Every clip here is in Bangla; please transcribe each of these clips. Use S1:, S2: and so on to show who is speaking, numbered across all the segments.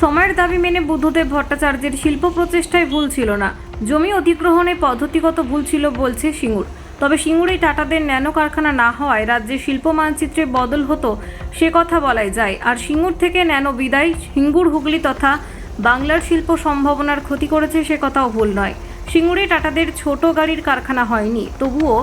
S1: সময়ের দাবি মেনে বুদ্ধদেব ভট্টাচার্যের শিল্প প্রচেষ্টায় ভুল ছিল না। জমি অধিগ্রহণে পদ্ধতিগত ভুল ছিল বলছে সিঙ্গুর। তবে সিঙ্গুরে টাটাদের ন্যানো কারখানা না হওয়ায় রাজ্যে শিল্প মানচিত্রে বদল হতো সে কথা বলাই যায়। আর সিঙ্গুর থেকে ন্যানো বিদায়, সিঙ্গুর, হুগলি তথা বাংলার শিল্প সম্ভাবনার ক্ষতি করেছে সে কথাও ভুল নয়। সিঙ্গুরে টাটাদের ছোট গাড়ির কারখানা হয়নি, তবুও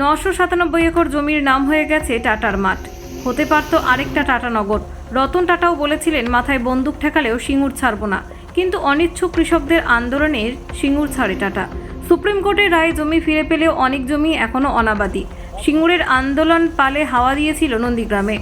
S1: নশো সাতানব্বই একর জমির নাম হয়ে গেছে টাটার মাঠ। হতে পারত আরেকটা টাটা নগর। রতন টাটাও বলেছিলেন, মাথায় বন্দুক ঠেকালেও সিঙ্গুর ছাড়ব না। কিন্তু অনিচ্ছুক কৃষকদের আন্দোলনের সিঙ্গুর ছাড়ে টাটা। সুপ্রিম কোর্টের রায়ে জমি ফিরে পেলেও অনেক জমি এখনও অনাবাদী। সিঙ্গুরের আন্দোলন পালে হাওয়া দিয়েছিল নন্দীগ্রামে।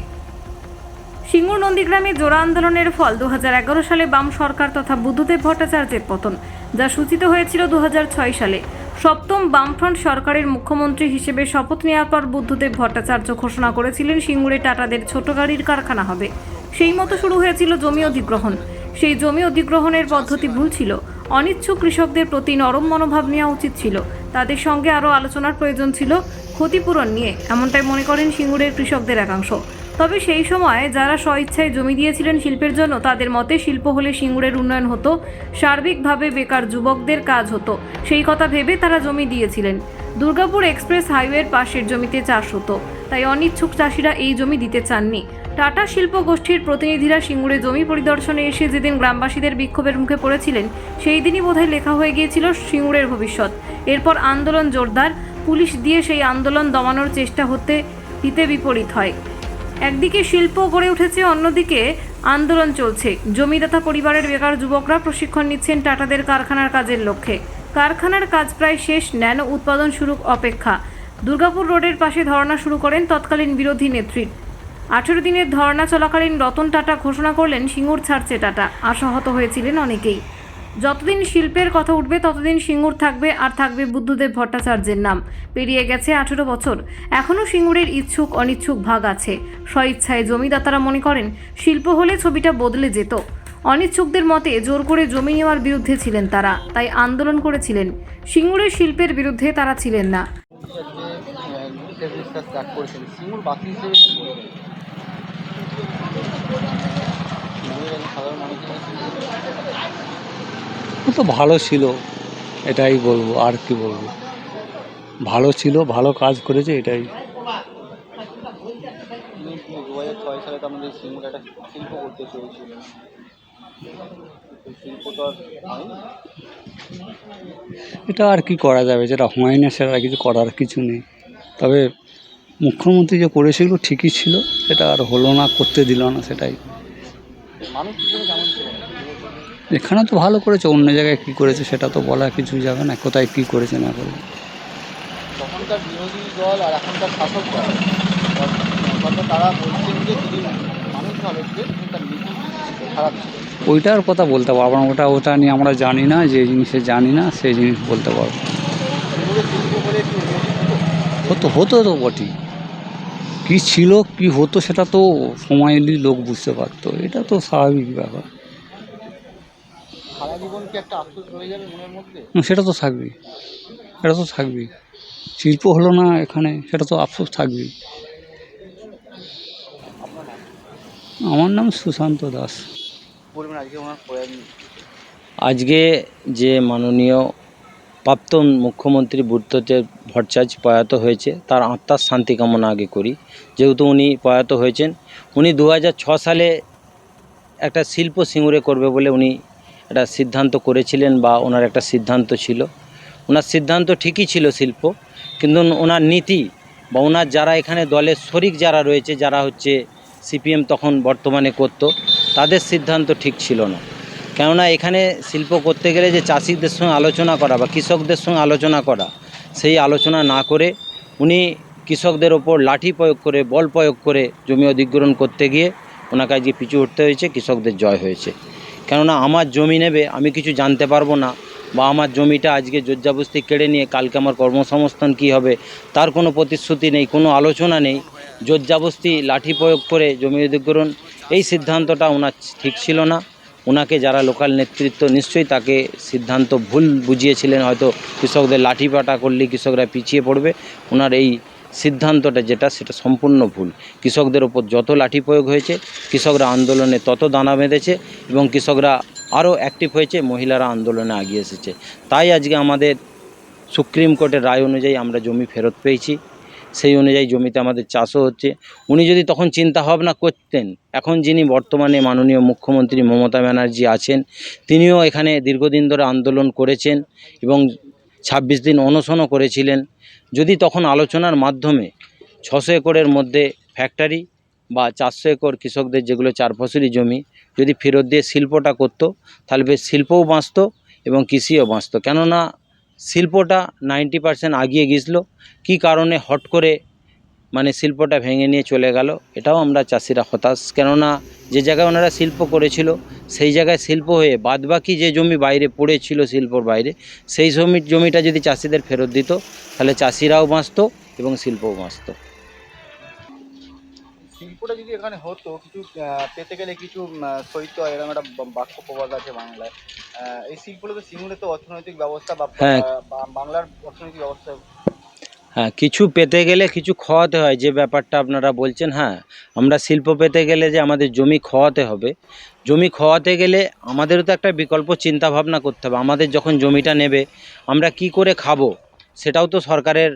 S1: সিঙ্গুর নন্দীগ্রামে জোড়া আন্দোলনের ফল দু হাজার এগারো সালে বাম সরকার তথা বুদ্ধদেব ভট্টাচার্যের পতন, যা সূচিত হয়েছিল দু হাজার ছয় সালে। সপ্তম বামফ্রন্ট সরকারের মুখ্যমন্ত্রী হিসেবে শপথ নেওয়ার পর বুদ্ধদেব ভট্টাচার্য ঘোষণা করেছিলেন, সিঙ্গুরে টাটাদের ছোট গাড়ির কারখানা হবে। সেই মতো শুরু হয়েছিল জমি অধিগ্রহণ। সেই জমি অধিগ্রহণের পদ্ধতি ভুল ছিল। অনিচ্ছুক কৃষকদের প্রতি নরম মনোভাব নেওয়া উচিত ছিল। তাদের সঙ্গে আরও আলোচনার প্রয়োজন ছিল ক্ষতিপূরণ নিয়ে, এমনটাই মনে করেন সিঙ্গুরের কৃষকদের একাংশ। তবে সেই সময় যারা স্বইচ্ছায় জমি দিয়েছিলেন শিল্পের জন্য, তাদের মতে শিল্প হলে সিঙ্গুরের উন্নয়ন হতো, সার্বিকভাবে বেকার যুবকদের কাজ হতো। সেই কথা ভেবে তারা জমি দিয়েছিলেন। দুর্গাপুর এক্সপ্রেস হাইওয়ের পাশের জমিতে চাষ হতো। তাই অনিচ্ছুক চাষিরা এই জমি দিতে চাননি। টাটা শিল্প গোষ্ঠীর প্রতিনিধিরা সিঙ্গুরে জমি পরিদর্শনে এসে যেদিন গ্রামবাসীদের বিক্ষোভের মুখে পড়েছিলেন, সেই দিনই বোধহয় লেখা হয়ে গিয়েছিল সিঙ্গুরের ভবিষ্যৎ। এরপর আন্দোলন জোরদার, পুলিশ দিয়ে সেই আন্দোলন দমানোর চেষ্টা হতে, হিতে বিপরীত হয়। একদিকে শিল্প গড়ে উঠেছে, অন্যদিকে আন্দোলন চলছে। জমিদাতা পরিবারের বেকার যুবকরা প্রশিক্ষণ নিচ্ছেন টাটাদের কারখানার কাজের লক্ষ্যে। কারখানার কাজ প্রায় শেষ, ন্যানো উৎপাদন শুরু অপেক্ষা। দুর্গাপুর রোডের পাশে ধর্ণা শুরু করেন তৎকালীন বিরোধী নেত্রী আঠেরো দিনের ধর্না চলাকালীন রতন টাটা ঘোষণা করলেন সিঙ্গুর ছাড়ছে টাটা। আশাহত হয়েছিলেন অনেকেই। যতদিন শিল্পের কথা উঠবে, ততদিন সিঙ্গুর থাকবে আর থাকবে বুদ্ধদেব ভট্টাচার্যের নাম। পেরিয়ে গেছে আঠেরো বছর। এখনও সিঙ্গুরের ইচ্ছুক, অনিচ্ছুক ভাগ আছে। স্বইচ্ছায় জমিদাতারা মনে করেন, শিল্প হলে ছবিটা বদলে যেত। অনিচ্ছুকদের মতে, জোর করে জমি নেওয়ার বিরুদ্ধে ছিলেন তারা, তাই আন্দোলন করেছিলেন। সিঙ্গুরের শিল্পের বিরুদ্ধে তারা ছিলেন না
S2: যে টেবিলটা ত্যাগ করেছেন সিঙ্গুর বাকি হিসেবে কি বলবেন সিঙ্গুরের সাধারণ মানুষের
S3: ও তো ভালো ছিল, এটাই বলব, আর কি বলব। ভালো ছিল, ভালো কাজ করেছে, এটাই। এটা আর কি করা যাবে, যেটা হয় না সেটা কিছু করার কিছু নেই। তবে মুখ্যমন্ত্রী যে করেছিল ঠিকই ছিল সেটা আর হলো না করতে দিল না সেটাই। এখানে তো ভালো করেছে অন্য জায়গায় কী করেছে সেটা তো বলা কিছু যাবে না কোথায় কী করেছে না করেছে।
S2: তখনকার বিরোধী দল আর এখনকার শাসক দল তারা বলছেন যে মানুষ ভালো ছিল কিন্তু তার নীতি খারাপ ছিল।
S3: ওইটার কথা বলতে পারব না ওটা ওটা নিয়ে আমরা জানি না যে জিনিসে জানি না সেই জিনিস বলতে পারব।
S2: হতো
S3: হতো তো বটেই। কী ছিল কী হতো সেটা তো সময় এলেই লোক বুঝতে পারতো। এটা তো স্বাভাবিক ব্যাপার।
S2: সারা জীবন কি একটা আফসোস রয়ে যাবে মনের মধ্যে?
S3: হুম, সেটা তো থাকবেই। সেটা তো থাকবেই। শিল্প হলো না এখানে সেটা তো আফসোস থাকবেই। আমার নাম সুশান্ত দাস।
S2: আজকে
S4: যে মাননীয় প্রাক্তন মুখ্যমন্ত্রী বুদ্ধদেব ভট্টাচার্য প্রয়াত হয়েছে। তার আত্মার শান্তি কামনা আগে করি। যেহেতু উনি প্রয়াত হয়েছেন, উনি দু সালে একটা শিল্প সিঙ্গুরে করবে বলে উনি একটা সিদ্ধান্ত করেছিলেন বা ওনার একটা সিদ্ধান্ত ছিল। ওনার সিদ্ধান্ত ঠিকই ছিল শিল্প, কিন্তু ওনার নীতি বা ওনার যারা এখানে দলের শরিক যারা রয়েছে, যারা হচ্ছে সিপিএম তখন বর্তমানে করতো, তাদের সিদ্ধান্ত ঠিক ছিল না। কেননা এখানে শিল্প করতে গেলে যে চাষিদের সঙ্গে আলোচনা করা বা কৃষকদের সঙ্গে আলোচনা করা, সেই আলোচনা না করে উনি কৃষকদের ওপর লাঠি প্রয়োগ করে, বল প্রয়োগ করে জমি অধিগ্রহণ করতে গিয়ে ওনাকে আজকে পিছু উঠতে হয়েছে, কৃষকদের জয় হয়েছে। কেননা আমার জমি নেবে, আমি কিছু জানতে পারব না বা আমার জমিটা আজকে জর্জাবস্তি কেড়ে নিয়ে কালকে আমার কর্মসংস্থান কী হবে, তার কোনো প্রতিশ্রুতি নেই, কোনো আলোচনা নেই। জর্জাবস্তি লাঠি প্রয়োগ করে জমি অধিগ্রহণ, এই সিদ্ধান্তটা ওনার ঠিক ছিল না। ওনাকে যারা লোকাল নেতৃত্ব, নিশ্চয়ই তাকে সিদ্ধান্ত ভুল বুঝিয়েছিলেন। হয়তো কৃষকদের লাঠিপাটা করলে কৃষকরা পিছিয়ে পড়বে। ওনার এই সিদ্ধান্তটা যেটা, সেটা সম্পূর্ণ ভুল। কৃষকদের ওপর যত লাঠি প্রয়োগ হয়েছে, কৃষকরা আন্দোলনে তত দানা বেঁধেছে এবং কৃষকরা আরও অ্যাক্টিভ হয়েছে, মহিলারা আন্দোলনে এগিয়ে এসেছে। তাই আজকে আমাদের সুপ্রিম কোর্টের রায় অনুযায়ী আমরা জমি ফেরত পেয়েছি। সেই অনুযায়ী জমিতে আমাদের চাষও হচ্ছে। উনি যদি তখন চিন্তা ভাবনা করতেন, এখন যিনি বর্তমানে মাননীয় মুখ্যমন্ত্রী মমতা ব্যানার্জি আছেন, তিনিও এখানে দীর্ঘদিন ধরে আন্দোলন করেছেন এবং ছাব্বিশ দিন অনশনও করেছিলেন। যদি তখন আলোচনার মাধ্যমে ছশো একরের মধ্যে ফ্যাক্টরি বা চারশো একর কৃষকদের যেগুলো চার ফসলি জমি, যদি ফেরত দিয়ে শিল্পটা করতো, তাহলে বেশ শিল্পও বাঁচত এবং কৃষিও বাঁচত। কেননা শিল্পটা নাইনটি পারসেন্ট আগিয়ে গিয়েছিল। কী কারণে হট করে মানে শিল্পটা ভেঙে নিয়ে চলে গেল, এটাও আমরা চাষিরা হতাশ। কেননা যে জায়গায় ওনারা শিল্প করেছিল, সেই জায়গায় শিল্প হয়ে বাদবাকি যে জমি বাইরে পড়েছিল শিল্পর বাইরে, সেই জমির জমিটা যদি চাষিদের ফেরত দিত, তাহলে চাষিরাও বাঁচত এবং শিল্পও বাঁচত।
S2: শিল্পটা যদি এখানে হতো কিছু পেতে গেলে কিছু হয় এরকম একটা বাক্য প্রবাদ আছে বাংলায়। এই শিল্পটা তো সিঙ্গুরে তো অর্থনৈতিক ব্যবস্থা বা
S4: হ্যাঁ।
S2: বা- বাংলার অর্থনৈতিক ব্যবস্থা।
S4: হ্যাঁ কিছু পেতে গেলে কিছু খাওয়াতে হয় যে ব্যাপারটা আপনারা বলছেন হ্যাঁ আমরা শিল্প পেতে গেলে যে আমাদের জমি খাওয়াতে হবে। জমি খাওয়াতে গেলে আমাদেরও তো একটা বিকল্প চিন্তা ভাবনা করতে হবে। আমাদের যখন জমিটা নেবে আমরা কি করে খাব সেটাও তো সরকারের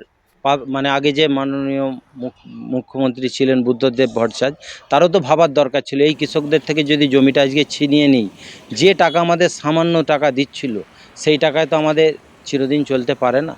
S4: মানে আগে যে মাননীয় মুখ- মুখ্যমন্ত্রী ছিলেন বুদ্ধদেব ভট্টাচার্য, তারও তো ভাবার দরকার ছিল। এই কৃষকদের থেকে যদি জমিটা আজকে ছিনিয়ে নিই, যে টাকা আমাদের সামান্য টাকা দিচ্ছিল, সেই টাকায় তো আমাদের চিরদিন চলতে পারে না।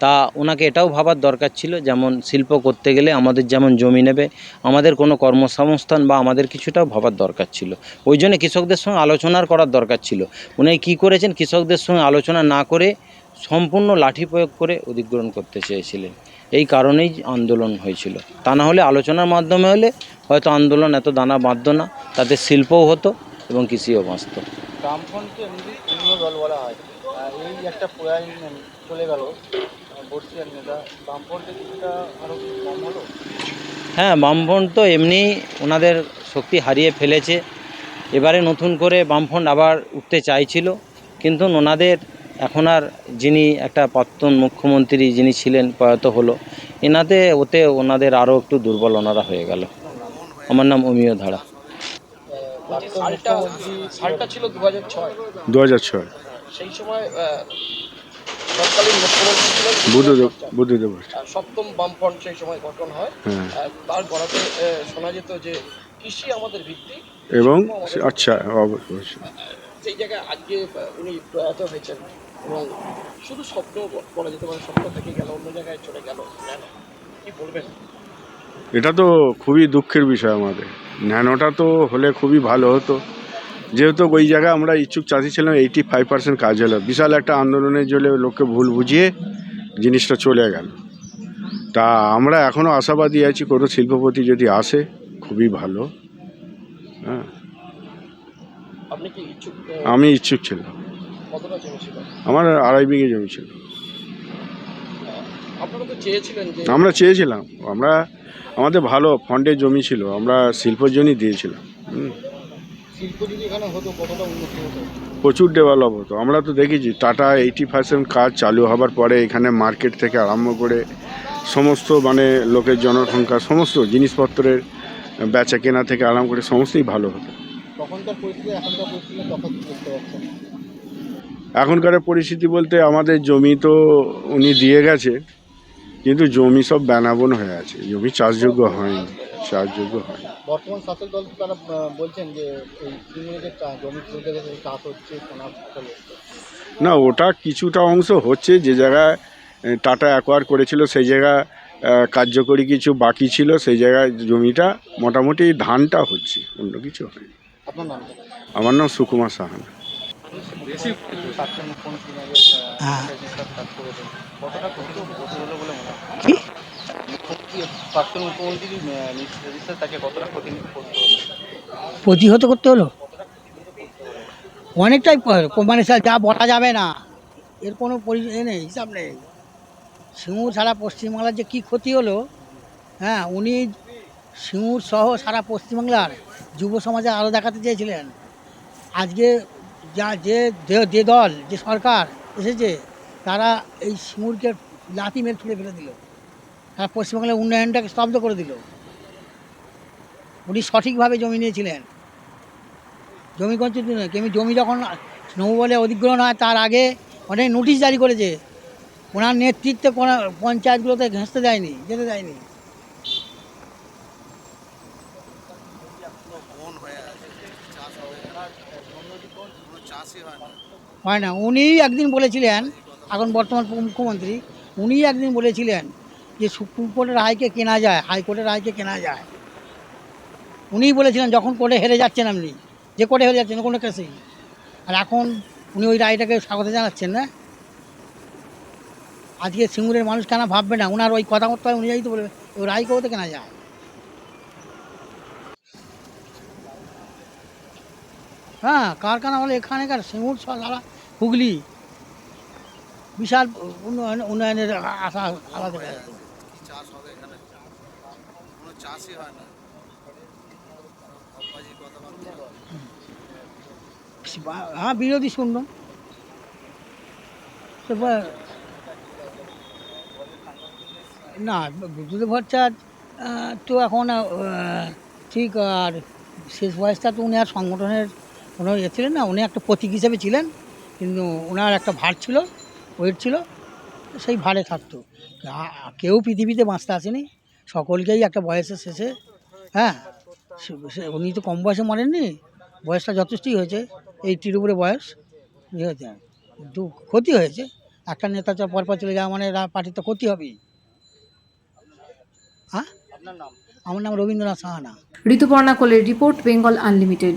S4: তা ওনাকে এটাও ভাবার দরকার ছিল, যেমন শিল্প করতে গেলে আমাদের যেমন জমি নেবে, আমাদের কোনো কর্মসংস্থান বা আমাদের কিছুটাও ভাবার দরকার ছিল। ওই জন্য কৃষকদের সঙ্গে আলোচনার করার দরকার ছিল। উনি কী করেছেন, কৃষকদের সঙ্গে আলোচনা না করে সম্পূর্ণ লাঠি প্রয়োগ করে অধিগ্রহণ করতে চেয়েছিলেন। এই কারণেই আন্দোলন হয়েছিল। তা না হলে আলোচনার মাধ্যমে হলে হয়তো আন্দোলন এত দানা বাঁধত না তাতে শিল্পও হতো এবং কৃষিও বাঁচত।
S2: বামফ্রন্টকে এমনি অন্য দল বলা হয়। এই একটা প্রয়াণ চলে গেল বর্ষিয়ার নেতা। বামফ্রন্টে কিছুটা আরও কম হলো?
S4: হ্যাঁ বামফ্রন্ট তো এমনি ওনাদের শক্তি হারিয়ে ফেলেছে। এবারে নতুন করে বামফ্রন্ট আবার উঠতে চাইছিল কিন্তু ওনাদের এখন আর যিনি একটা প্রাক্তন মুখ্যমন্ত্রী যিনি ছিলেন প্রয়াত হলো এনাতে ওতে ওনাদের আরও একটু দুর্বল ওনারা হয়ে গেল। আমার নাম অমিয় ধারা।
S2: প্রাক্তন
S5: সালটা
S2: মুখ্যমন্ত্রী
S5: সালটা ছিল দু হাজার ছয়।
S6: দু হাজার ছয়।
S5: সেই সময় আহ, তৎকালীন মুখ্যমন্ত্রী ছিলেন
S6: বুদ্ধদেব বুদ্ধদেব
S5: সপ্তম বামফ্রন্ট সেই সময় গঠন হয়।
S6: হ্যাঁ।
S5: তার গড়াতে শোনা যেত যে কৃষি আমাদের ভিত্তি
S6: এবং আচ্ছা অবশ্যই।
S5: সেই জায়গায় আজকে উনি প্রয়াত হয়েছেন। এবং শুধু স্বপ্ন বলা যেতে পারে স্বপ্ন থেকে গেল অন্য জায়গায় চলে গেল কেন কি বলবেন?
S6: এটা তো খুবই দুঃখের বিষয় আমাদের। ন্যানোটা তো হলে খুবই ভালো হতো। যেহেতু ওই জায়গায় আমরা ইচ্ছুক চাষি ছিলাম এইটি ফাইভ পার্সেন্ট কাজ হলো। বিশাল একটা আন্দোলনের জন্য লোককে ভুল বুঝিয়ে জিনিসটা চলে গেল। তা আমরা এখনও আশাবাদী আছি কোনো শিল্পপতি যদি আসে খুবই ভালো। হ্যাঁ। আমি ইচ্ছুক ছিলাম।
S5: কতটা জমি ছিল?
S6: আমার আড়াই বিঘে জমি ছিল।
S5: আপনারা তো চেয়েছিলেন যে
S6: আমরা চেয়েছিলাম। আমরা আমাদের ভালো ফন্ডের জমি ছিল আমরা শিল্পের জন্যই দিয়েছিলাম।
S2: শিল্প যদি এখানে হতো কতটা উন্নতি হতো?
S6: প্রচুর ডেভেলপ হতো। আমরা তো দেখেছি টাটা এইটি পার্সেন্ট কাজ চালু হবার পরে এখানে মার্কেট থেকে আরম্ভ করে সমস্ত মানে লোকের জনসংখ্যা সমস্ত জিনিসপত্রের বেচা কেনা থেকে আরম্ভ করে সমস্তই ভালো হতো।
S2: তখনকার পরিস্থিতি এখনকার পরিস্থিতি তফাৎ
S6: এখনকার পরিস্থিতি বলতে আমাদের জমি তো উনি দিয়ে গেছে কিন্তু জমি সব বেনাবন হয়ে আছে। জমি চাষযোগ্য হয়নি চাষযোগ্য হয়
S2: বর্তমান শাসক দল তারা বলছেন যে জমি চাষ হচ্ছে
S6: না ওটা কিছুটা অংশ হচ্ছে যে জায়গায় টাটা অ্যাকোয়ার করেছিল সেই জায়গায় কার্যকরী কিছু বাকি ছিল সেই জায়গায় জমিটা মোটামুটি ধানটা হচ্ছে অন্য কিছু হয়
S2: কি?
S6: আমার নাম সুকুমার সাহানা।
S2: মনে হয়? হলো?
S7: প্রতিহত করতে হলো? অনেকটাই মানে স্যার যা বলা যাবে না। এর কোনো পরি নেই হিসাব নেই। সিঙ্গুর সারা পশ্চিমবাংলার যে কী ক্ষতি হলো হ্যাঁ উনি সিঙ্গুর সহ সারা পশ্চিমবাংলার যুব সমাজে আলো দেখাতে চেয়েছিলেন। আজকে যা যে যে- দল, যে সরকার এসেছে, তারা এই সিঙ্গুরকে লাথি মেরে ছুঁড়ে ফেলে দিল। সারা পশ্চিমবাংলার উন্নয়নটাকে স্তব্ধ করে দিল। উনি সঠিকভাবে জমি নিয়েছিলেন। জমি কঞ্চিত কেমি জমি যখন নববলে অধিগ্রহণ হয়, তার আগে অনেক নোটিশ জারি করেছে। ওনার নেতৃত্বে কোনো পঞ্চায়েতগুলোতে ঘেঁচতে দেয়নি, যেতে দেয়নি। হয় না। উনি একদিন বলেছিলেন, এখন বর্তমান মুখ্যমন্ত্রী, উনি একদিন বলেছিলেন যে সুপ্রিম কোর্টের রায়কে কেনা যায় হাইকোর্টের রায়কে কেনা যায়। উনিই বলেছিলেন, যখন কোর্টে হেরে যাচ্ছেন আপনি, যে কোর্টে হেরে যাচ্ছেন, কোনো কেসেই আর এখন উনি ওই রায়টাকে স্বাগত জানাচ্ছেন, না? আজকে সিঙ্গুরের মানুষ কেন ভাববে না? ওনার ওই কথাবার্তা অনুযায়ী তো বলবে ওই রায়কেও তো কেনা যায়। হ্যাঁ কারখানা হলে এখানেকার সিঙ্গুর সারা হুগলি বিশাল উন্নয়ন উন্নয়নের আশা আলাদা। বা- হ্যাঁ বিরোধী শূন্য। না বিদ্যুৎ ভরচা আহ, তো এখন ঠিক আর শেষ বয়সটা তো উনি আর সংগঠনের কোনো ইয়ে ছিলেন না উনি একটা প্রতীক হিসেবে ছিলেন কিন্তু ওনার একটা ভার ছিল ওয়েট ছিল সেই ভারে থাকতো। কেউ পৃথিবীতে বাঁচতে আসেনি সকলকেই একটা বয়সের শেষে হ্যাঁ উনি তো কম বয়সে মরেননি বয়সটা যথেষ্টই হয়েছে এইটির উপরে বয়স ইয়ে হয়েছে কিন্তু ক্ষতি হয়েছে। একটা নেতা চ- পরপর চলে যাওয়া মানে পার্টির তো ক্ষতি হবেই। হ্যাঁ
S2: নাম?
S7: আমার নাম রবীন্দ্রনাথ সাহানা।
S1: ঋতুপর্ণা কোলের রিপোর্ট বেঙ্গল আনলিমিটেড।